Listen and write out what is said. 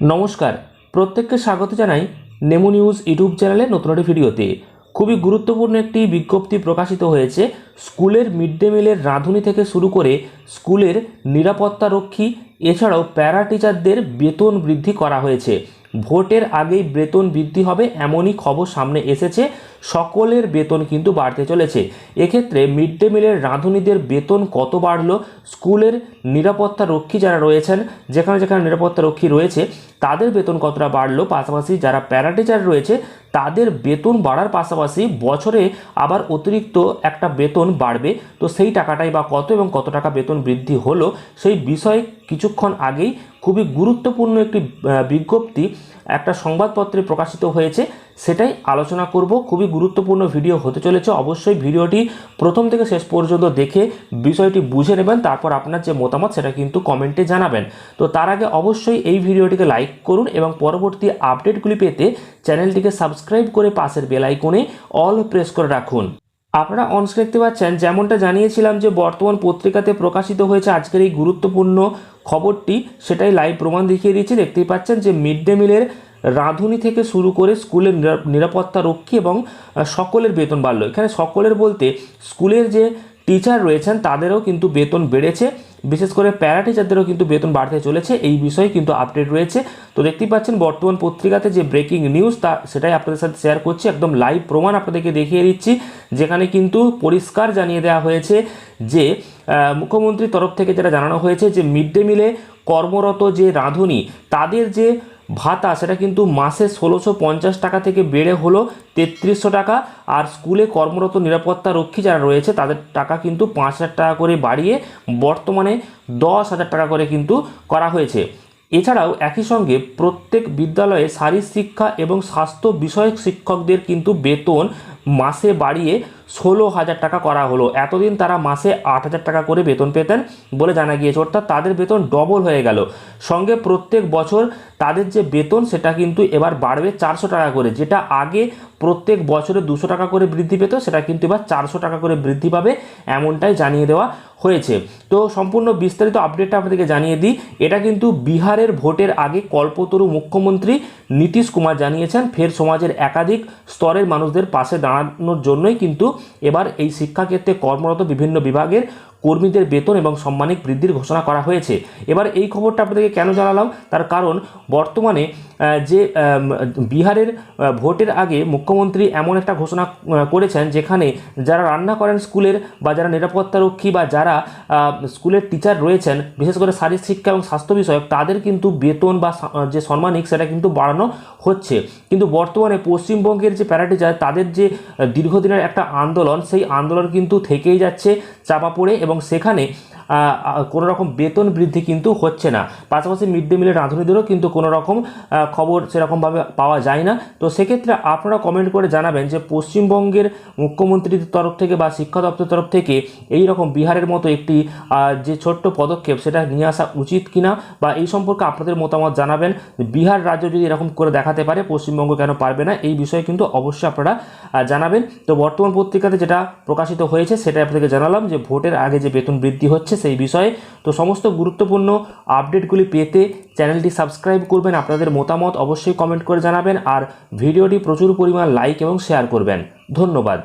নমস্কার। প্রত্যেককে স্বাগত জানাই নেমু নিউজ ইউটিউব চ্যানেলে নতুন একটি ভিডিওতে। খুবই গুরুত্বপূর্ণ একটি বিজ্ঞপ্তি প্রকাশিত হয়েছে স্কুলের মিড ডে মিলের রাঁধুনি থেকে শুরু করে স্কুলের নিরাপত্তা রক্ষী এছাড়াও প্যারা টিচারদের বেতন বৃদ্ধি করা হয়েছে। ভোটের আগেই বেতন বৃদ্ধি হবে এমনই খবর সামনে এসেছে। সকলের বেতন কিন্তু বাড়তে চলেছে। এক্ষেত্রে মিড ডে মিলের রাঁধুনিদের বেতন কত বাড়লো? স্কুলের নিরাপত্তা রক্ষী যারা রয়েছেন, যেখানে যেখানে নিরাপত্তা রক্ষী রয়েছে, তাদের বেতন কতটা বাড়লো? পাশাপাশি যারা প্যারা টিচার রয়েছে, তাদের বেতন বাড়ার পাশাপাশি বছরে আবার অতিরিক্ত একটা বেতন বাড়বে। তো সেই টাকাটাই বা কত এবং কত টাকা বেতন বৃদ্ধি হলো, সেই বিষয়ে কিছুক্ষণ আগেই খুবই গুরুত্বপূর্ণ একটি বিজ্ঞপ্তি একটা সংবাদপত্রে প্রকাশিত হয়েছে। সেটাই আলোচনা করব। খুবই গুরুত্বপূর্ণ ভিডিও হতে চলেছে। অবশ্যই ভিডিওটি প্রথম থেকে শেষ পর্যন্ত দেখে বিষয়টি বুঝে নেবেন, তারপর আপনার যে মতামত সেটা কিন্তু কমেন্টে জানাবেন। তো তার আগে অবশ্যই এই ভিডিওটিকে লাইক করুন এবং পরবর্তী আপডেটগুলি পেতে চ্যানেলটিকে সাবস্ক্রাইব করে পাশের বেল আইকনে অল প্রেস করে রাখুন। আপনারা অনস্ক্রিন দেখতে পাচ্ছেন, যেমনটা জানিয়েছিলাম যে বর্তমান পত্রিকাতে প্রকাশিত হয়েছে আজকের এই গুরুত্বপূর্ণ খবরটি, সেটাই লাইভ প্রমাণ দেখিয়ে দিয়েছি দেখতেই পাচ্ছেন যে মিড ডে মিলের রাঁধুনি থেকে শুরু করে স্কুলের নিরা- নিরাপত্তা রক্ষী এবং সকলের বেতন বাড়লো। এখানে সকলের বলতে স্কুলের যে টিচার রয়েছেন তাদেরও কিন্তু বেতন বেড়েছে। বিশেষ করে প্যারা টিচারদেরও কিন্তু বেতন বাড়তে চলেছে। এই বিষয়ে কিন্তু আপডেট রয়েছে। তো দেখতেই পাচ্ছেন বর্তমান পত্রিকাতে যে ব্রেকিং নিউজ তা সেটাই আপনাদের সাথে শেয়ার করছি। একদম লাইভ প্রমাণ আপনাদেরকে দেখিয়ে দিচ্ছি। যেখানে কিন্তু পরিষ্কার জানিয়ে দেওয়া হয়েছে যে মুখ্যমন্ত্রীর তরফ থেকে যেটা জানানো হয়েছে যে, মিড ডে মিলে কর্মরত যে রাঁধুনি, তাদের যে ভাতা, সেটা কিন্তু মাসে ষোলোশো পঞ্চাশ টাকা থেকে বেড়ে হলো তেত্রিশশো টাকা। আর স্কুলে কর্মরত নিরাপত্তা রক্ষী যারা রয়েছে, তাদের টাকা কিন্তু পাঁচ হাজার টাকা করে বাড়িয়ে বর্তমানে দশ হাজার টাকা করে কিন্তু করা হয়েছে। এছাড়াও একই সঙ্গে প্রত্যেক বিদ্যালয়ে শারীর শিক্ষা এবং স্বাস্থ্য বিষয়ক শিক্ষকদের কিন্তু বেতন মাসে বাড়িয়ে ষোলো হাজার টাকা করা হলো। এতদিন তারা মাসে আট হাজার টাকা করে বেতন পেতেন বলে জানা গিয়েছে। অর্থাৎ তাদের বেতন ডবল হয়ে গেল। সঙ্গে প্রত্যেক বছর তাদের যে বেতন, সেটা কিন্তু এবার বাড়বে চারশো টাকা করে। যেটা আগে প্রত্যেক বছরে দুশো টাকা করে বৃদ্ধি পেত, সেটা কিন্তু এবার চারশো টাকা করে বৃদ্ধি পাবে এমনটাই জানিয়ে দেওয়া হয়েছে। তো সম্পূর্ণ বিস্তারিত আপডেটটা আপনাদেরকে জানিয়ে দিই। এটা কিন্তু বিহারের ভোটের আগে কল্পতরু মুখ্যমন্ত্রী নীতিশ কুমার জানিয়েছেন, ফের সমাজের একাধিক স্তরের মানুষদের পাশে দাঁড়ানোর জন্যই কিন্তু এবার এই শিক্ষাক্ষেত্রে কর্মরত বিভিন্ন বিভাগের কর্মীদের বেতন এবং সম্মানিক বৃদ্ধির ঘোষণা করা হয়েছে। এবার এই খবরটা আপনাদেরকে কেন জানালাম? তার কারণ বর্তমানে যে বিহারের ভোটের আগে মুখ্যমন্ত্রী এমন একটা ঘোষণা করেছেন যেখানে যারা রান্না করেন স্কুলের বা যারা নিরাপত্তারক্ষী বা যারা স্কুলের টিচার রয়েছেন, বিশেষ করে শারীরিক শিক্ষা এবং স্বাস্থ্য বিষয়ক, তাদের কিন্তু বেতন বা যে সম্মানিক সেটা কিন্তু বাড়ানো হচ্ছে। কিন্তু বর্তমানে পশ্চিমবঙ্গের যে প্যারা টিচার তাদের যে দীর্ঘদিনের একটা আন্দোলন, সেই আন্দোলন কিন্তু থেকেই যাচ্ছে, চাপা পড়ে এবং সেখানে কোনো রকম বেতন বৃদ্ধি কিন্তু হচ্ছে না। পাশাপাশি মিড ডে মিলের রাঁধুনিদেরও কিন্তু কোনো রকম খবর সেরকমভাবে পাওয়া যায় না। তো সেক্ষেত্রে আপনারা কমেন্ট করে জানাবেন যে পশ্চিমবঙ্গের মুখ্যমন্ত্রীর তরফ থেকে বা শিক্ষা দপ্তর তরফ থেকে এই রকম বিহারের মতো একটি যে ছোট্ট পদক্ষেপ সেটা নিয়ে আসা উচিত কিনা বা এই সম্পর্কে আপনাদের মতামত জানাবেন। বিহার রাজ্য যদি এরকম করে দেখাতে পারে, পশ্চিমবঙ্গ কেন পারবে না, এই বিষয়ে কিন্তু অবশ্যই আপনারা জানাবেন। তো বর্তমান পত্রিকাতে যেটা প্রকাশিত হয়েছে সেটা আপনাদেরকে জানালাম যে ভোটের আগে যে বেতন বৃদ্ধি হচ্ছে সেই বিষয়ে। তো সমস্ত গুরুত্বপূর্ণ আপডেটগুলি পেতে চ্যানেলটি সাবস্ক্রাইব করবেন, আপনাদের মতামত অবশ্যই কমেন্ট করে জানাবেন, আর ভিডিওটি প্রচুর পরিমাণ লাইক এবং শেয়ার করবেন। ধন্যবাদ।